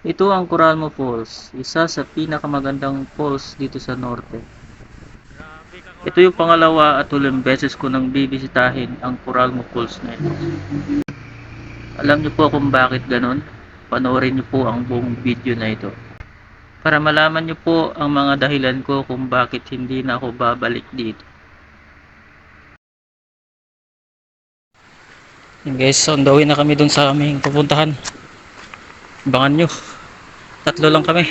Ito ang Coralmo Falls, isa sa pinakamagandang falls dito sa norte. Ito yung pangalawa at huling beses ko nang bibisitahin ang Coralmo Falls na ito. Alam niyo po kung bakit ganon? Panoorin niyo po ang buong video na ito. Para malaman niyo po ang mga dahilan ko kung bakit hindi na ako babalik dito. Yun guys, on the way na kami dun sa aming pupuntahan. Abangan nyo. Tatlo lang kami.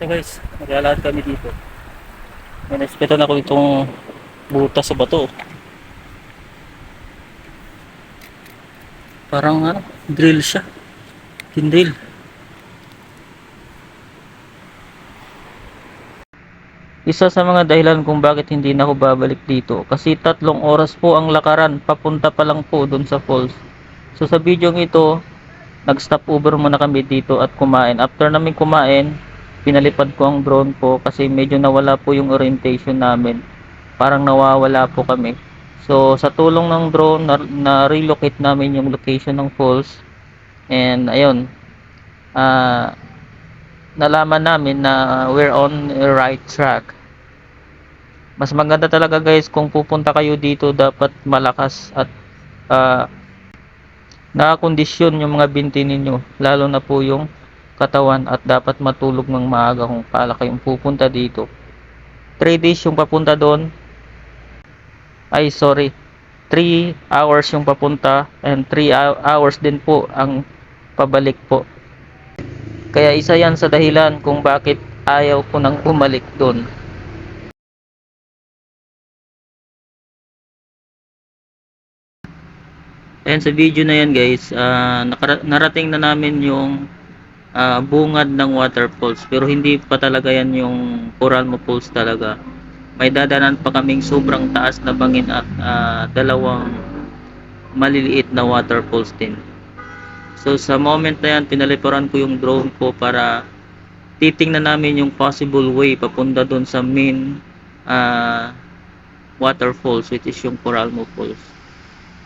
Ito guys, maglalakad kami dito. May naispetan ako itong butas sa bato. Parang ano, drill siya. Kindrill. Isa sa mga dahilan kung bakit hindi na ako babalik dito kasi tatlong oras po ang lakaran papunta pa lang po dun sa falls. So sa video ito, nag-stop over muna kami dito at kumain. After namin kumain, pinalipad ko ang drone ko kasi medyo nawala po yung orientation namin. Parang nawawala po kami. So sa tulong ng drone, na, na-relocate namin yung location ng falls. And ayun, ah nalaman namin na we're on the right track. Mas maganda talaga guys kung pupunta kayo dito dapat malakas at uh, nakakondisyon yung mga binti ninyo lalo na po yung katawan at dapat matulog ng maaga kung pala kayong pupunta dito. 3 days yung papunta doon. Ay sorry. 3 hours yung papunta and 3 hours din po ang pabalik po. Kaya isa yan sa dahilan kung bakit ayaw ko nang bumalik doon. Ayan sa video na yan guys, nakara- narating na namin yung ah, bungad ng waterfalls pero hindi pa talaga yan yung Coralmo Falls talaga. May dadanan pa kaming sobrang taas na bangin at ah, dalawang maliliit na waterfalls din. So sa moment na yan, pinaliparan ko yung drone ko para titingnan namin yung possible way papunta doon sa main uh, waterfalls which is yung Coralmo Falls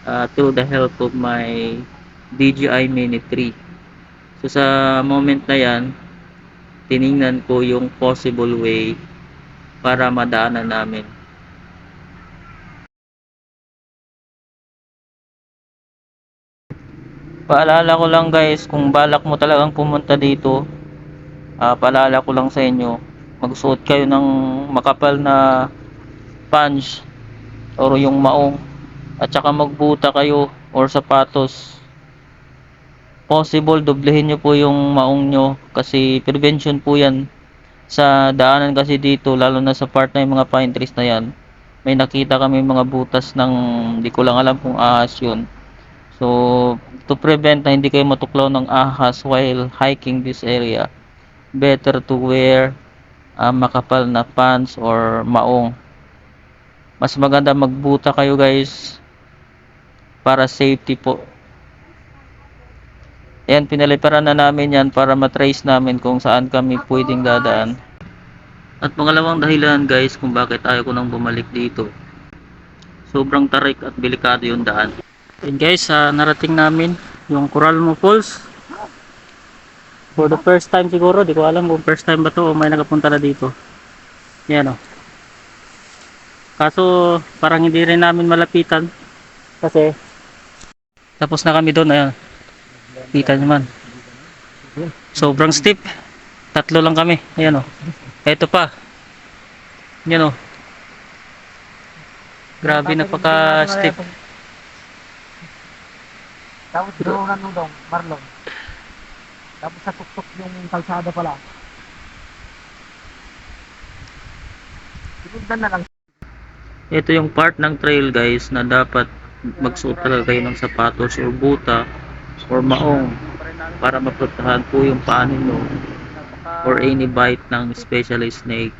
uh, through the help of my DJI Mini 3. So sa moment na yan, tiningnan ko yung possible way para madaanan namin. Paalala ko lang guys, kung balak mo talagang pumunta dito, ah paalala ko lang sa inyo, magsuot kayo ng makapal na pants or yung maong at saka magbuta kayo or sapatos. Possible doblehin nyo po yung maong nyo kasi prevention po yan sa daanan kasi dito lalo na sa part na yung mga pine trees na yan. May nakita kami mga butas ng di ko lang alam kung ahas yun. So, to prevent na hindi kayo matuklaw ng ahas while hiking this area, better to wear uh, makapal na pants or maong. Mas maganda magbuta kayo guys para safety po. Yan, pinaliparan na namin yan para matrace namin kung saan kami pwedeng dadaan. At pangalawang dahilan guys kung bakit ayaw ko nang bumalik dito. Sobrang tarik at delikado yung daan. And guys, uh, narating namin yung Coralmo Falls. For the first time siguro, di ko alam kung first time ba to o may nagapunta na dito. Yan o. Kaso parang hindi rin namin malapitan kasi tapos na kami doon ayan. Kita nyo man. Sobrang steep. Tatlo lang kami. Ayan o. Ito pa. Yan o. Grabe napaka steep. Tapos sinurunan mo dong, Marlon. Tapos sa tuktok yung kalsada pala. Sinundan na lang. Ito yung part ng trail guys na dapat magsuot talaga kayo ng sapatos or buta or maong para maprotektahan po yung paa ninyo or any bite ng specialized snake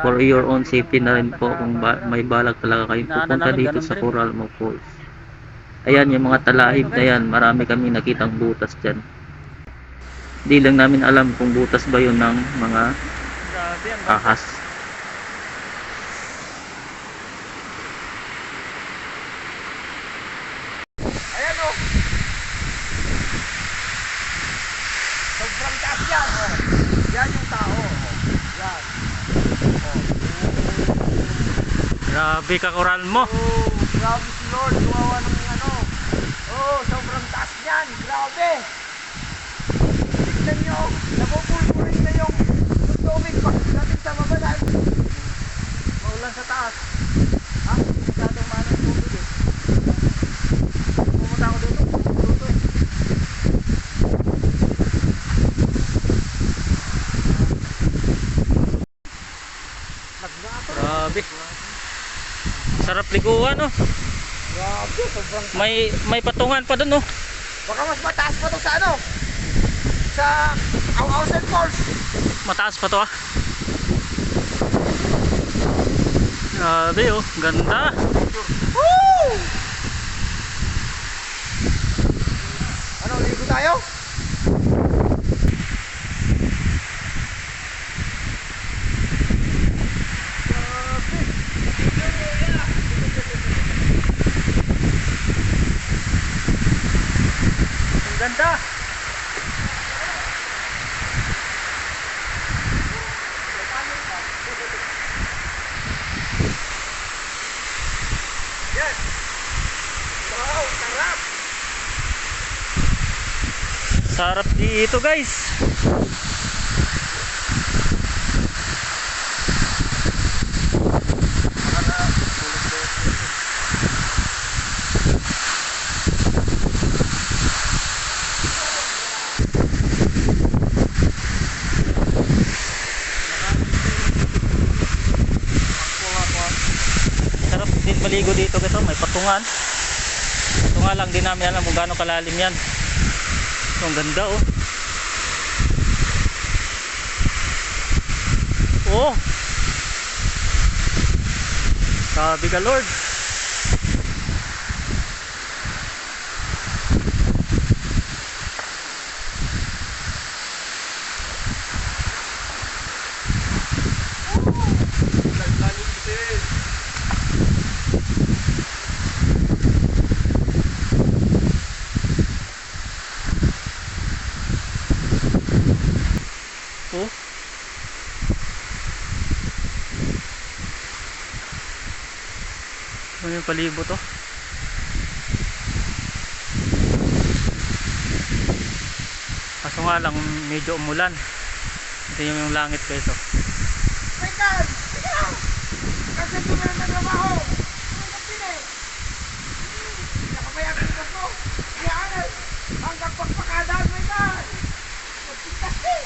for your own safety na rin po kung ba- may balak talaga kayong pupunta dito sa Coralmo Falls. Ayan, yung mga talahib na yan, marami kami nakitang butas dyan. Hindi lang namin alam kung butas ba yun ng mga ahas. Grabe ka koral mo. Oh, grabe si Lord. Gawawa ng ano. Oh, sobrang taas niyan. Grabe. Tignan nyo. Napupulpurin na yung yung tubig. Natin sa baba dahil maulan sa taas. Ha? Masyadong mahal ang tubig eh. Pumunta ako dito. Dito eh. Nagnato. Grabe. Grabe. Sobrang May may patungan pa dun oh. Baka mas mataas pa to sa ano? Sa Awausen Falls. Mataas pa to ah. Grabe oh, ganda. Woo! Ano, ligo tayo? Ang ganda. Yes! Wow, sarap! Sarap dito guys. Sarap din maligo dito kasi may patungan. Patungan lang din namin alam kung gaano kalalim yan. Ang ganda oh. Oh. Sabi ka Lord. Oh. Ano yung palibo to? Kaso nga lang medyo umulan. Ito yung, langit guys oh. My God! Ikaw! Kasi tumira na trabaho! Ano ka pili? Nakabayag ko ko! Iyanan! Hanggang pagpakadaan, my God! Magpintas eh!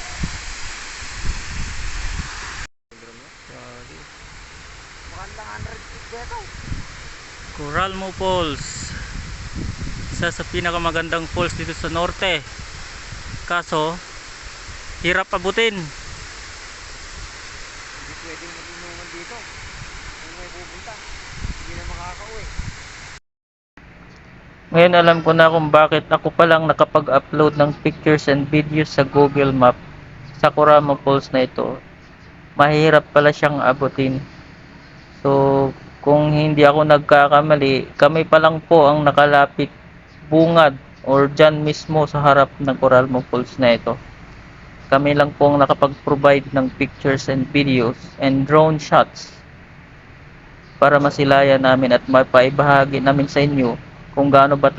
Mukhang lang 100 feet dito. Coralmo Falls. Isa sa pinakamagandang falls dito sa norte. Kaso, hirap abutin. Hindi pwedeng mag-inuman dito. Kung may pupunta, hindi na makakauwi. Ngayon alam ko na kung bakit ako pa lang nakapag-upload ng pictures and videos sa Google Map sa Coralmo Falls na ito. Mahirap pala siyang abutin. So, kung hindi ako nagkakamali, kami pa lang po ang nakalapit bungad or dyan mismo sa harap ng Coralmo Falls na ito. Kami lang po ang nakapag-provide ng pictures and videos and drone shots para masilayan namin at mapaibahagi namin sa inyo kung gaano ba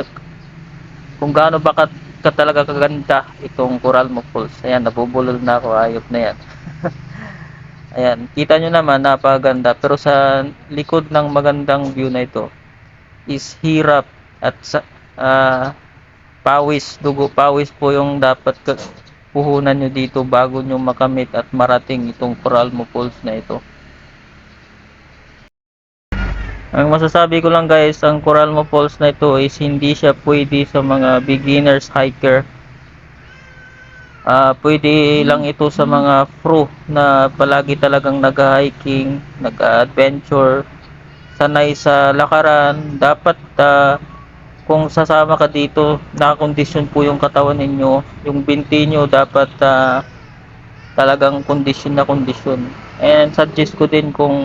kung gaano ba ka, ka talaga kaganda itong Coralmo Falls. Ayan, nabubulol na ako, ayop na yan. Ayan, kita nyo naman, napaganda. Pero sa likod ng magandang view na ito is hirap at sa, ah, pawis, dugo pawis po yung dapat puhunan nyo dito bago nyo makamit at marating itong Coralmo Falls na ito. Ang masasabi ko lang guys, ang Coralmo Falls na ito is hindi siya pwede sa mga beginners hiker. Ah, pwede lang ito sa mga pro na palagi talagang nag-hiking, nag-adventure, sanay sa lakaran. Dapat ah, kung sasama ka dito, nakakondisyon po yung katawan ninyo. Yung binti nyo dapat ah, talagang kondisyon na kondisyon. And suggest ko din kung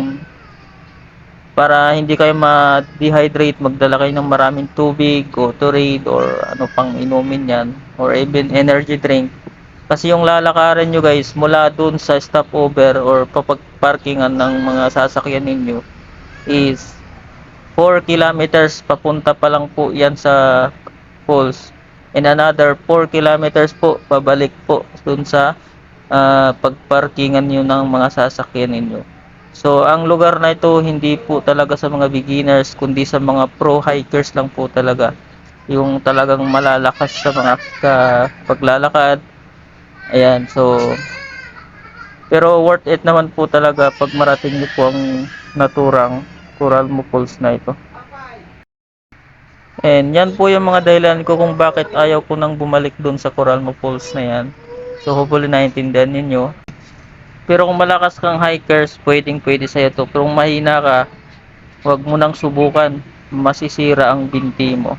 para hindi kayo ma-dehydrate, magdala kayo ng maraming tubig, Gatorade, or ano pang inumin yan, or even energy drink. Kasi yung lalakaran nyo guys, mula dun sa stopover or papag-parkingan ng mga sasakyan ninyo, is 4 kilometers papunta pa lang po yan sa falls and another 4 kilometers po pabalik po dun sa ah, pagparkingan nyo ng mga sasakyan ninyo. So ang lugar na ito hindi po talaga sa mga beginners kundi sa mga pro hikers lang po talaga. Yung talagang malalakas sa mga ka- paglalakad. Ayan, so pero worth it naman po talaga pag marating niyo po ang naturang Coralmo Falls na ito. And yan po yung mga dahilan ko kung bakit ayaw ko nang bumalik doon sa Coralmo Falls na yan. So hopefully naintindihan ninyo. Pero kung malakas kang hikers, pwedeng pwede sa'yo to. Pero kung mahina ka, huwag mo nang subukan. Masisira ang binti mo.